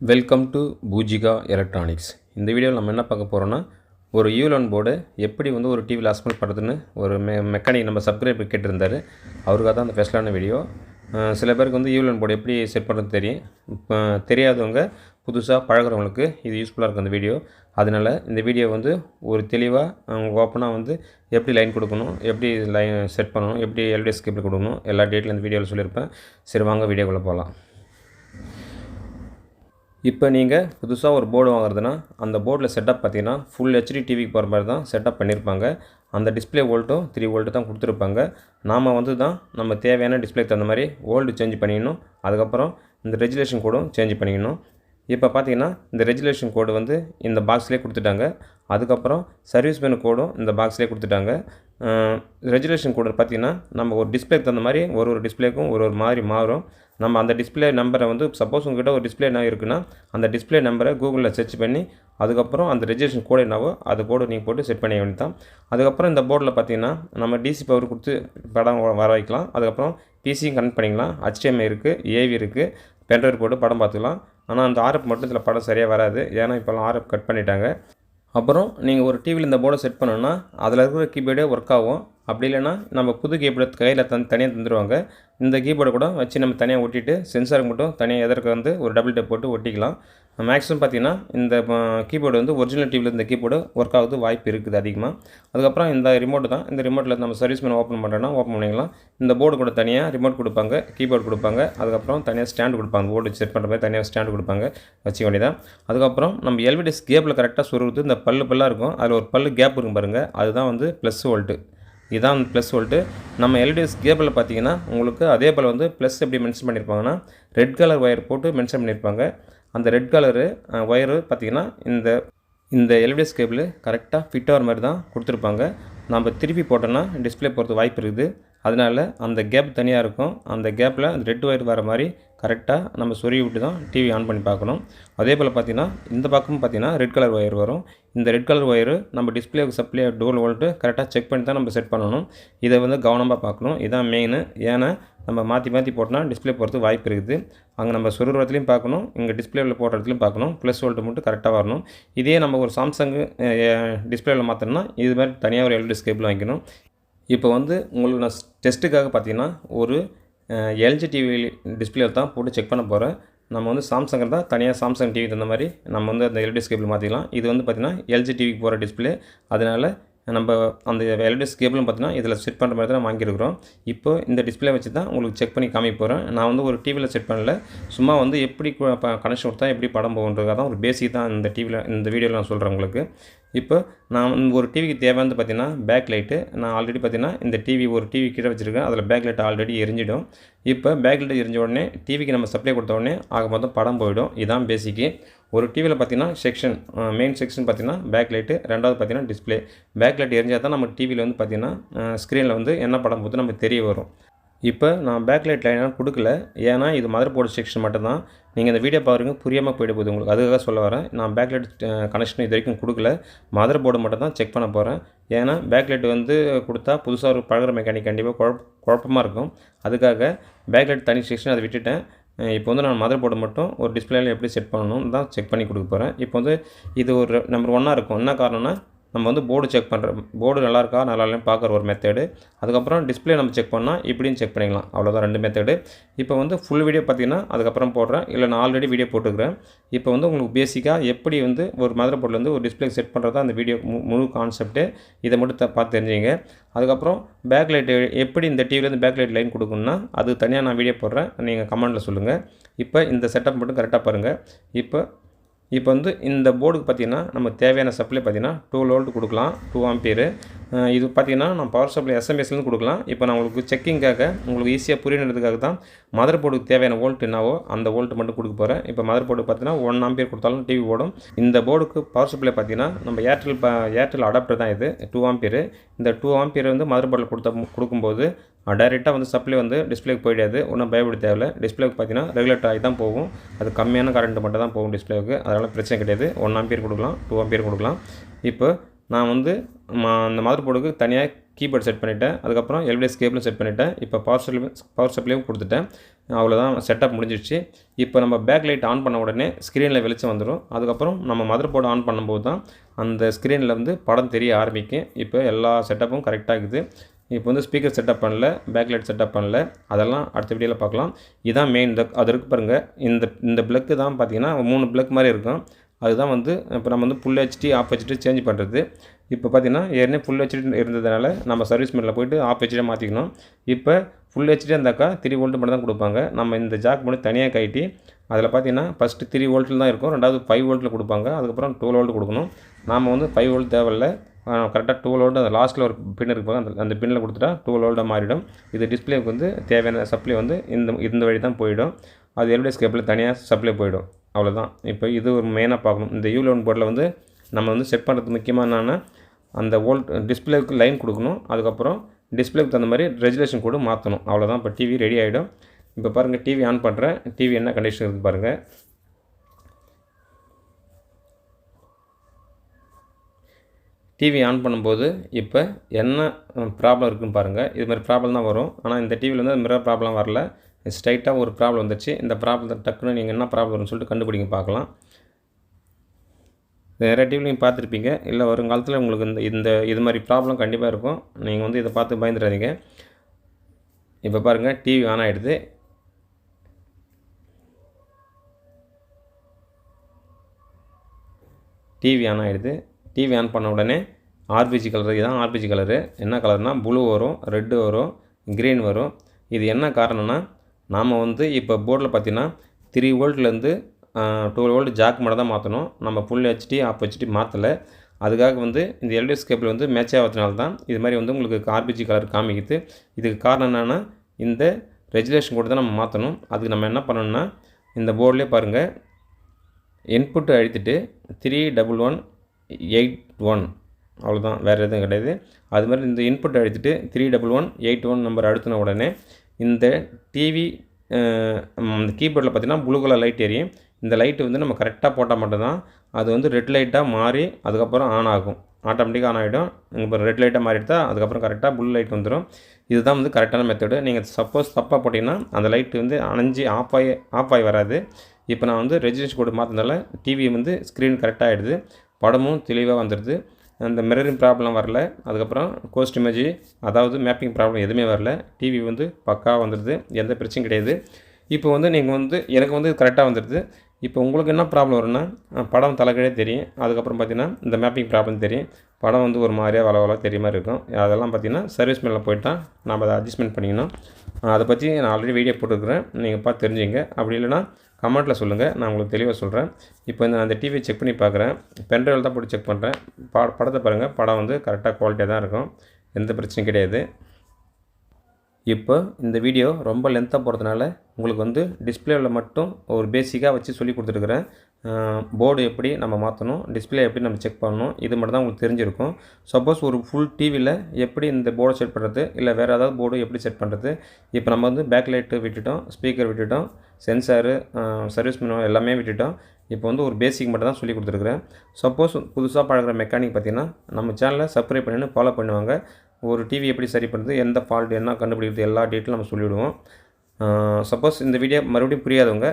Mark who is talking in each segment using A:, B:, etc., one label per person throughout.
A: Welcome to Poojika electronics இந்த வீடியோவில் நம்ம என்ன பார்க்க போகிறோன்னா ஒரு யூலன் போர்டு எப்படி வந்து ஒரு டிவியில் அசம்பிள் பண்ணுறதுன்னு ஒரு மெ மெக்கானிக் நம்ம சப்ஸ்கிரைப் கேட்டிருந்தார். அவருக்காக தான் அந்த ஸ்பெஷலான வீடியோ சில பேருக்கு வந்து யூலன் போர்டு எப்படி செட் பண்ணுறது தெரியும். இப்போ தெரியாதவங்க புதுசாக பழகுறவங்களுக்கு இது யூஸ்ஃபுல்லாக இருக்கும் அந்த வீடியோ அதனால் இந்த வீடியோ வந்து ஒரு தெளிவாக ஓப்பனாக வந்து எப்படி லைன் கொடுக்கணும் எப்படி லைன் செட் பண்ணணும் எப்படி எல்டிஎஸ் கேபிள் கொடுக்கணும் எல்லா டேட்டில் இந்த வீடியோவில் சொல்லியிருப்பேன். சரி வாங்க வீடியோக்குள்ளே போகலாம் இப்போ நீங்கள் புதுசாக ஒரு போர்டு வாங்குறதுனா அந்த போர்டில் செட்டப் பார்த்தீங்கன்னா ஃபுல் ஹெச்டி டிவிக்கு போகிற மாதிரி தான் செட்டப் பண்ணியிருப்பாங்க. அந்த டிஸ்பிளே வோல்ட்டும் த்ரீ வோல்ட்டு தான் கொடுத்துருப்பாங்க. நாம் வந்து தான் நம்ம தேவையான டிஸ்ப்ளேக்கு தகுந்த மாதிரி ஓல்டு சேஞ்ச் பண்ணிக்கணும் அதுக்கப்புறம் இந்த ரெஜுலேஷன் கோடும் சேஞ்ச் பண்ணிக்கணும் இப்போ பார்த்தீங்கன்னா இந்த ரெஜுலேஷன் கோடு வந்து இந்த பாக்ஸ்லேயே கொடுத்துட்டாங்க. அதுக்கப்புறம் சர்வீஸ் மேன் கோடும் இந்த பாக்ஸ்லேயே கொடுத்துட்டாங்க. ரெஜுலேஷன் கூட பார்த்தீங்கன்னா நம்ம ஒரு டிஸ்ப்ளேக்கு தகுந்த மாதிரி ஒரு ஒரு டிஸ்ப்ளேக்கும் ஒரு ஒரு மாதிரி மாறும். நம்ம அந்த டிஸ்ப்ளே நம்பரை வந்து சப்போஸ் உங்ககிட்ட ஒரு டிஸ்ப்ளே என்ன இருக்குன்னா அந்த டிஸ்ப்ளே நம்பரை கூகுளில் சர்ச் பண்ணி அதுக்கப்புறம் அந்த ரெஜிஸ்ட்ரேஷன் கோடு என்னவோ அது கோடு நீங்கள் போட்டு செட் பண்ண வேண்டியதான் அதுக்கப்புறம் இந்த போர்டில் பார்த்தீங்கன்னா நம்ம டிசி பவர் கொடுத்து படம் வ- வர வைக்கலாம் அதுக்கப்புறம் பிசியும் கனெக்ட் பண்ணிக்கலாம். ஹச்டிஎம்ஐ இருக்குது ஏவி இருக்குது பென்ட்ரைவ் போட்டு படம் பார்த்துக்கலாம். ஆனால் அந்த ஆர்எஃப் மட்டும் இதில் படம் சரியாக வராது. ஏன்னா இப்போல்லாம் ஆர்எஃப் கட் பண்ணிட்டாங்க. அப்புறம் நீங்கள் ஒரு டிவியில் இந்த போர்டை செட் பண்ணணும்னா அதில் இருக்கிற கீபோர்டே ஒர்க் ஆகும். அப்படி இல்லைன்னா நம்ம புது கீபோர்டு கையில் தன் தனியாக தந்துடுவாங்க இந்த கீபோர்டை கூட வச்சு நம்ம தனியாக ஒட்டிட்டு சென்சாருக்கு மட்டும் தனியாக எதற்கு வந்து ஒரு டபுள் டேப் போட்டு ஒட்டிக்கலாம். மேக்ஸிமம் பார்த்தீங்கன்னா இந்த கீபோர்டு வந்து ஒரிஜினல் டிவியில் இந்த கீபோர்டு ஒர்க் ஆகுது வாய்ப்பு இருக்குது அதிகமாக அதுக்கப்புறம் இந்த ரிமோட் தான். இந்த ரிமோட்டில் நம்ம சர்வீஸ் மேன் ஓப்பன் பண்ணுறோன்னா ஓப்பன் பண்ணிக்கலாம். இந்த போர்டு கூட தனியாக ரிமோட் கொடுப்பாங்க கீபோர்டு கொடுப்பாங்க. அதுக்கப்புறம் தனியாக ஸ்டாண்டு கொடுப்பாங்க. போர்டு செட் பண்ணுற மாதிரி தனியாக ஸ்டாண்ட் கொடுப்பாங்க. வச்சுக்க வேண்டியதான் அதுக்கப்புறம் நம்ம எல்விடிஎஸ் கேப்பில் கரெக்டாக சுருகுது இந்த பல்லு பல்லாக இருக்கும். அதில் ஒரு பல்லு கேப் இருக்கும் பாருங்கள் அதுதான் வந்து ப்ளஸ் வோல்ட்டு இதான் ப்ளஸ் வோல்ட்டு நம்ம எல்இடிஎஸ் கேபிளில் பார்த்தீங்கன்னா உங்களுக்கு அதே போல் வந்து ப்ளஸ் எப்படி மென்ஷன் பண்ணியிருப்பாங்கன்னா ரெட் கலர் ஒயர் போட்டு மென்ஷன் பண்ணியிருப்பாங்க அந்த ரெட் கலரு ஒயரு பார்த்தீங்கன்னா இந்த இந்த எல்டிஎஸ் கேபிள் கரெக்டாக ஃபிட் ஆகிற மாதிரி தான் கொடுத்துருப்பாங்க. நம்ம திருப்பி போட்டோன்னா டிஸ்பிளே போகிறது வாய்ப்பு இருக்குது. அதனால அந்த கேப் தனியாக இருக்கும். அந்த கேப்பில் அந்த ரெட் ஒயர் வர மாதிரி கரெக்டாக நம்ம சொருகி விட்டு தான் டிவி ஆன் பண்ணி பார்க்கணும். அதே போல் பார்த்தீங்கன்னா இந்த பக்கமும் பார்த்தீங்கன்னா ரெட் கலர் ஒயர் வரும். இந்த ரெட் கலர் ஒயரு நம்ம டிஸ்பிளே சப்ளை டோல் வோல்ட்டு கரெக்டாக செக் பண்ணி தான் நம்ம செட் பண்ணணும். இதை வந்து கவனமாக பார்க்கணும். இதான் மெயின் ஏன்னா நம்ம மாற்றி மாற்றி போட்டோம்னா டிஸ்பிளே போகிறது வாய்ப்பு இருக்குது. அங்கே நம்ம சொருகிற பார்க்கணும் இங்கே டிஸ்பிளேவில் போடுற இடத்துலையும் பார்க்கணும். ப்ளஸ் வோல்ட்டு மட்டும் கரெக்டாக வரணும். இதே நம்ம ஒரு சாம்சங்கு டிஸ்பிளேவில் மாற்றணும்னா இது மாதிரி தனியாக ஒரு எல்இடி ஸ்கேபிள் வாங்கிக்கணும். இப்போ வந்து உங்களுக்கு நான் டெஸ்ட்டுக்காக பார்த்தீங்கன்னா ஒரு எல்ஜி டிவி டிஸ்பிளேவில் தான் போட்டு செக் பண்ண போகிறேன் நம்ம வந்து சாம்சங் தான் தனியாக சாம்சங் டிவி தகுந்த மாதிரி நம்ம வந்து அந்த எல்இடி ஸ்கேபிள் மாற்றிக்கலாம் இது வந்து பார்த்திங்கன்னா எல்ஜி டிவிக்கு போகிற டிஸ்பிளே அதனால் நம்ம அந்த எல்இடி கேபிளும் பார்த்தீங்கன்னா இதில் செட் பண்ணுற மாதிரி தான் வாங்கியிருக்கிறோம். இப்போ இந்த டிஸ்பிளே வச்சு தான் உங்களுக்கு செக் பண்ணி காமிக்க போகிறேன் நான் வந்து ஒரு டிவியில் செட் பண்ணல. சும்மா வந்து எப்படி கனெக்ஷன் கொடுத்தா எப்படி படம் போகுன்றதுக்காக தான் ஒரு பேசிக் தான் இந்த டிவியில் இந்த வீடியோவில் நான் சொல்கிறேன் உங்களுக்கு. இப்போ நான் ஒரு டிவிக்கு தேவையானது பார்த்தீங்கன்னா பேக் லைட்டு நான் ஆல்ரெடி பார்த்தீங்கன்னா இந்த டிவி ஒரு டிவி கீழே வச்சுருக்கேன். அதில் பேக் லைட் ஆல்ரெடி எரிஞ்சிடும். இப்போ பேக் லைட் எரிஞ்ச உடனே டிவிக்கு நம்ம சப்ளை கொடுத்த உடனே ஆக மொத்தம் படம் போயிடும். இதான் பேசிக்கு ஒரு டிவியில் பார்த்தீங்கன்னா செக்ஷன் மெயின் செக்ஷன் பார்த்தீங்கன்னா பேக் லைட்டு ரெண்டாவது பார்த்தீங்கன்னா டிஸ்ப்ளே பேக் லைட் எரிஞ்சால் தான் நம்ம டிவியில் வந்து பார்த்தீங்கன்னா ஸ்க்ரீனில் வந்து என்ன படம் போகுது நமக்கு தெரிய வரும். இப்போ நான் பேக் லைட் லைனாக கொடுக்கல. ஏன்னா இது மதர் போர்டு செக்ஷன் மட்டும்தான். நீங்கள் இந்த வீடியோ பாருங்க புரியாமல் போயிட போகுது உங்களுக்கு. அதுக்காக சொல்ல வரேன். நான் பேக் லைட் கனெக்ஷன் இது வரைக்கும் கொடுக்கல. மதர் போர்டு மட்டும் தான் செக் பண்ண போகிறேன் ஏன்னா பேக் லைட் வந்து கொடுத்தா புதுசாக ஒரு பழகுற மெக்கானிக் கண்டிப்பாக குழப்ப குழப்பமாக இருக்கும். அதுக்காக பேக் லைட் தனி செக்ஷன் அதை விட்டுட்டேன். இப்போ வந்து நான் மதர் போர்டு மட்டும் ஒரு டிஸ்பிளேல எப்படி செட் பண்ணணும் தான் செக் பண்ணி கொடுக்க போகிறேன் இப்போ வந்து இது ஒரு நம்பர் ஒன்னாக இருக்கும். என்ன காரணம்னா நம்ம வந்து போர்டு செக் பண்ணுற போர்டு நல்லா இருக்கா நல்லா இல்லைன்னு பார்க்குற ஒரு மெத்தேடு அதுக்கப்புறம் டிஸ்பிளே நம்ம செக் பண்ணால் இப்படியும் செக் பண்ணிக்கலாம். அவ்வளோதான் ரெண்டு மெத்தேடு இப்போ வந்து ஃபுல் வீடியோ பார்த்தீங்கன்னா அதுக்கப்புறம் போடுறேன். இல்லை நான் ஆல்ரெடி வீடியோ போட்டுக்கிறேன். இப்போ வந்து உங்களுக்கு பேசிக்காக எப்படி வந்து ஒரு மதர் போர்டில் ஒரு டிஸ்ப்ளே செட் பண்ணுறதா அந்த வீடியோ மு- முழு கான்செப்ட்டு இதை மட்டும் பார்த்து தெரிஞ்சுங்க. அதுக்கப்புறம் பேக் லைட் எப்படி இந்த டிவிலேருந்து பேக் லைட் லைன் கொடுக்கணும்னா அது தனியாக நான் வீடியோ போடுறேன். நீங்கள் கமெண்ட்டில் சொல்லுங்கள் இப்போ இந்த செட்டப் மட்டும் கரெக்டாக பாருங்கள் இப்போ இப்போ வந்து இந்த போர்டுக்கு பார்த்தீங்கன்னா நம்ம தேவையான சப்ளை பார்த்தீங்கன்னா டூ லோல்டு கொடுக்கலாம் டூ ஆம்பியரு இது பார்த்தீங்கன்னா நான் பவர் சப்ளை எஸ்எம்எஸ்லேருந்து கொடுக்கலாம். இப்போ நான் உங்களுக்கு செக்கிங்காக உங்களுக்கு ஈஸியாக புரியணுன்றதுக்காக தான் மதர் போர்டுக்கு தேவையான வோல்ட் என்னவோ அந்த வோல்ட் மட்டும் கொடுக்க போகிறேன் இப்போ மதர் போர்டு பார்த்தீங்கன்னா ஒன் ஆம்பியர் கொடுத்தாலும் டிவி ஓடும். இந்த போர்டுக்கு பவர் சப்ளை பார்த்தீங்கன்னா நம்ம ஏர்டெல் ஏர்டெல் அடாப்டர் தான் இது டூ ஆம்பியர் இந்த டூ ஆம்பியர் வந்து மதர் போர்டில் கொடுத்த கொடுக்கும்போது டைரெக்டாக வந்து சப்ளை வந்து டிஸ்பிளேக்கு போயிடாது. ஒன்றும் பயப்பட தேவையில்ல. டிஸ்பிளேக்கு பார்த்தீங்கன்னா ரெகுலேட் ஆகி தான் போகும். அது கம்மியான கரண்ட் மட்டும் தான் போகும் டிஸ்பிளேக்கு அதனால் பிரச்சனை கிடையாது. ஒன் ஆம்பியர் கொடுக்கலாம் டூ ஆம்பியர் கொடுக்கலாம். இப்போ நான் வந்து ம- அந்த மதர் போர்டுக்கு தனியாக கீபோர்ட் செட் பண்ணிட்டேன். அதுக்கப்புறம் எல்விஎஸ் கேபிளும் செட் பண்ணிட்டேன். இப்போ பவர் சப்ளை பவர் சப்ளையும் கொடுத்துட்டேன். அவ்வளோதான் செட்டப் முடிஞ்சிடுச்சு இப்போ நம்ம பேக் லைட் ஆன் பண்ண உடனே ஸ்க்ரீனில் வெளிச்சம் வந்துடும் அதுக்கப்புறம் நம்ம மதர் போர்டு ஆன் பண்ணும்போது தான் அந்த ஸ்க்ரீனில் வந்து படம் தெரிய ஆரம்பிக்கும். இப்போ எல்லா செட்டப்பும் கரெக்டாக இருக்குது இப்போ வந்து ஸ்பீக்கர் செட்டப் பண்ணல பேக் லைட் செட்டப் பண்ணல. அதெல்லாம் அடுத்த வீடியோவில் பார்க்கலாம். இதான் மெயின் இந்த அது இருக்கு பாருங்கள் இந்த இந்த பிளக்கு தான் பார்த்தீங்கன்னா மூணு பிளக் மாதிரி இருக்கும். அதுதான் வந்து இப்போ நம்ம வந்து full HD half HD change பண்ணுறது இப்போ பார்த்தீங்கன்னா ஏற்கனவே ஃபுல் ஹெச்டி இருந்ததுனால நம்ம சர்வீஸ் மில்லில் போயிட்டு ஆஃப் ஹெச்டியாக மாற்றிக்கணும் இப்போ ஃபுல் ஹெச்டி இருந்தாக்கா த்ரீ வோல்ட் மட்டும் தான் கொடுப்பாங்க. நம்ம இந்த ஜாக் மட்டும் தனியாக கட்டி அதில் பார்த்தீங்கன்னா ஃபஸ்ட்டு த்ரீ வோல்ட்டில் தான் இருக்கும். ரெண்டாவது ஃபைவ் வோல்ட்டில் கொடுப்பாங்க. அதுக்கப்புறம் டுவெல் வோல்ட் கொடுக்கணும். நாம் வந்து ஃபைவ் வோல்ட் தேவையில்ல. கரெக்டாக டூ வோல்ட் அந்த லாஸ்ட்டில் ஒரு பின் இருப்பாங்க அந்த அந்த பின்னில் கொடுத்துட்டா டூ வோல்ட்டாக மாறிடும். இது டிஸ்பிளேக்கு வந்து தேவையான சப்ளை வந்து இந்த இந்த வழி தான் போயிடும். அது எல்பிஎஸ் ஸ்கேப்பில் தனியாக சப்ளை போயிடும். அவ்வளோதான் இப்போ இது ஒரு மெயினாக பார்க்கணும். இந்த யூ லெவன் போர்டில் வந்து நம்ம வந்து செட் பண்ணுறது முக்கியமாக என்னென்னா அந்த ஓல்ட் டிஸ்பிளேக்கு லைன் கொடுக்கணும். அதுக்கப்புறம் டிஸ்பிளேக்கு தகுந்த மாதிரி ரெஜுலேஷன் கூட மாற்றணும் அவ்வளோதான் இப்போ டிவி ரெடி ஆகிடும் இப்போ பாருங்கள் டிவி ஆன் பண்ணுறேன் டிவி என்ன கண்டிஷன் இருக்குது பாருங்கள் டிவி ஆன் பண்ணும்போது இப்போ என்ன ப்ராப்ளம் இருக்குன்னு பாருங்கள் இது மாதிரி ப்ராப்ளம் தான் வரும். ஆனால் இந்த டிவியில் வந்து அது மிரர் ப்ராப்ளம் வரல. ஸ்ட்ரைட்டாக ஒரு ப்ராப்ளம் வந்துச்சு இந்த ப்ராப்ளம் டக்குன்னு நீங்கள் என்ன ப்ராப்ளம்னு சொல்லிட்டு கண்டுபிடிங்க பார்க்கலாம். இது நிறைய நீங்கள் பார்த்துருப்பீங்க. இல்லை வருங்காலத்தில் உங்களுக்கு இந்த இந்த இது மாதிரி ப்ராப்ளம் கண்டிப்பாக இருக்கும். நீங்கள் வந்து இதை பார்த்து பயந்துடாதீங்க. இப்போ பாருங்கள் டிவி ஆன் ஆகிடுது டிவி ஆன் ஆகிடுது டிவி ஆன் பண்ண உடனே ஆர்பிஜி கலர் இதுதான் ஆர்பிஜி கலரு என்ன கலர்னால் ப்ளூ வரும் ரெட்டு வரும் க்ரீன் வரும். இது என்ன காரணம்னா நாம் வந்து இப்போ போர்டில் பார்த்தீங்கன்னா த்ரீ வோல்ட்லேருந்து டுவெல் வோல்ட் ஜாக் மட்டும் தான் மாற்றணும் நம்ம ஃபுல் ஹெச்டி ஆஃப் ஹெச்டி மாற்றலை அதுக்காக வந்து இந்த எல்டிஎஸ் கேபிள் வந்து மேட்ச் ஆகிறதுனால தான் இது மாதிரி வந்து உங்களுக்கு ஆர்பிஜி கலர் காமிக்குது. இதுக்கு காரணம் என்னென்னா இந்த ரெஜுலேஷன் கூட தான் நம்ம மாற்றணும் அதுக்கு நம்ம என்ன பண்ணணும்னா இந்த போர்டிலே பாருங்கள் இன்புட்டு அழுத்திட்டு three double one eight one அவ்வளோதான் வேறு எதுவும் கிடையாது. அது மாதிரி இந்த இன்புட் அழுத்திட்டு three double one eight one number அழுத்தின உடனே இந்த டிவி அந்த கீபோர்டில் பார்த்தீங்கன்னா ப்ளூ கலர் லைட் எரியும். இந்த லைட்டு வந்து நம்ம கரெக்டாக போட்டால் மட்டும்தான் அது வந்து ரெட் லைட்டாக மாறி அதுக்கப்புறம் ஆன் ஆகும். ஆட்டோமேட்டிக்காக ஆன் ஆகிடும். இப்போ ரெட் லைட்டாக மாறிடுதா அதுக்கப்புறம் கரெக்டாக ப்ளூ லைட் வந்துடும் இதுதான் வந்து கரெக்டான மெத்தடு நீங்கள் சப்போஸ் தப்பாக போட்டிங்கன்னா அந்த லைட்டு வந்து அணைஞ்சி ஆஃப் ஆகி ஆஃப் ஆகி வராது. இப்போ நான் வந்து ரெஜிஸ்டர் கோடு மாற்றினால டிவி வந்து ஸ்க்ரீன் கரெக்டாக ஆகிடுது படமும் தெளிவாக வந்துடுது அந்த மிரரிங் ப்ராப்ளம் வரல. அதுக்கப்புறம் கோஸ்ட் இமேஜ் அதாவது மேப்பிங் ப்ராப்ளம் எதுவுமே வரல. டிவி வந்து பக்காவாக வந்துடுது. எந்த பிரச்சனையும் கிடையாது. இப்போ வந்து நீங்கள் வந்து எனக்கு வந்து கரெக்டாக வந்துடுது. இப்போ உங்களுக்கு என்ன ப்ராப்ளம் வரும்னா படம் தலைக்கீழே தெரியும். அதுக்கப்புறம் பார்த்தீங்கன்னா இந்த மேப்பிங் ப்ராப்ளம் தெரியும். படம் வந்து ஒரு மாதிரியாக வள வள தெரிய மாதிரி இருக்கும். அதெல்லாம் பார்த்தீங்கன்னா சர்வீஸ் மேலே போயிட்டால் நம்ம அதை அட்ஜஸ்ட்மெண்ட் பண்ணிக்கணும். அதை பற்றி நான் ஆல்ரெடி வீடியோ போட்டுருக்குறேன். நீங்கள் பார்த்து தெரிஞ்சுங்க. அப்படி இல்லைன்னா கமெண்ட்டில் சொல்லுங்கள் நான் உங்களுக்கு தெளிவாக சொல்கிறேன் இப்போ இந்த அந்த டிவியை செக் பண்ணி பார்க்குறேன். பென்ட்ரைவில் தான் போட்டு செக் பண்ணுறேன் படத்தை பாருங்கள் படம் வந்து கரெக்டாக குவாலிட்டியாக தான் இருக்கும். எந்த பிரச்சனையும் கிடையாது. இப்போ இந்த வீடியோ ரொம்ப லென்த்தாக போகிறதுனால உங்களுக்கு வந்து டிஸ்பிளேவில் மட்டும் ஒரு பேசிக்காக வச்சு சொல்லி கொடுத்துருக்குறேன். போர்டு எப்படி நம்ம மாற்றணும் டிஸ்பிளே எப்படி நம்ம செக் பண்ணணும் இது மட்டும் தான் உங்களுக்கு தெரிஞ்சிருக்கும். சப்போஸ் ஒரு ஃபுல் டிவியில் எப்படி இந்த போர்டை செட் பண்ணுறது இல்லை வேறு ஏதாவது போர்டு எப்படி செட் பண்ணுறது இப்போ நம்ம வந்து பேக் லைட்டு விட்டுட்டோம் ஸ்பீக்கர் விட்டுட்டோம் சென்சாரு சர்வீஸ் மெனு எல்லாமே விட்டுட்டோம். இப்போ வந்து ஒரு பேசிக் மட்டும் தான் சொல்லி கொடுத்துருக்குறேன். சப்போஸ் புதுசாக பழகுற மெக்கானிக் பார்த்தீங்கன்னா நம்ம சேனலை சப்ஸ்கிரைப் பண்ணின்னு ஃபாலோ பண்ணுவாங்க. ஒரு டிவி எப்படி சரி பண்ணுறது எந்த ஃபால்ட் என்ன கண்டுபிடிக்கிறது எல்லா டீட்டெயிலும் நம்ம சொல்லிவிடுவோம் சப்போஸ் இந்த வீடியோ மறுபடியும் புரியாதவங்க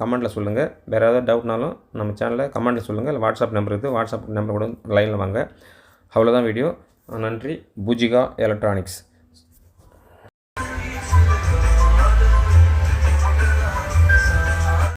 A: கமெண்ட்டில் சொல்லுங்கள் வேறு ஏதாவது டவுட்னாலும் நம்ம சேனலில் கமெண்ட்டில் சொல்லுங்கள் இல்லை வாட்ஸ்அப் நம்பர் இருக்குது வாட்ஸ்அப் நம்பர் கூட லைனில் வாங்க. அவ்வளோதான் வீடியோ நன்றி. பூஜிகா எலக்ட்ரானிக்ஸ்